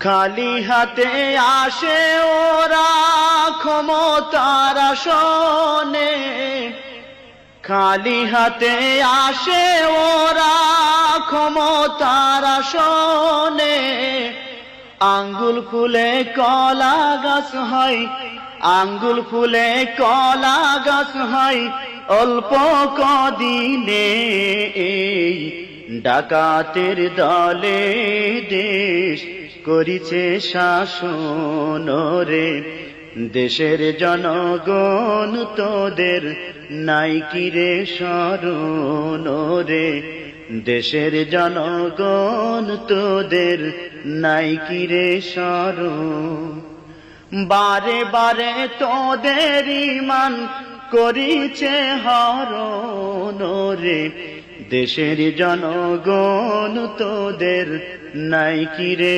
খালি হাতে আসে ওরা ক্ষমতার আসনে। খালি হাতে আসে ওরা ক্ষমতার আসনে। আঙ্গুল ফুলে কলা গাছ হয়, আঙ্গুল ফুলে কলা গাছ হয়, অল্প কদিনে এই ডাকাতের দলে দেশ করিছে শাসন রে। দেশের জনগণ তোদের নাই কিরে স্মরণ রে। দেশের জনগণ তোদের নাই কিরে স্মরণ। বারে বারে তোদের ইমান করিছে হরণ রে দেশের জনগণ তোদের নাই কিরে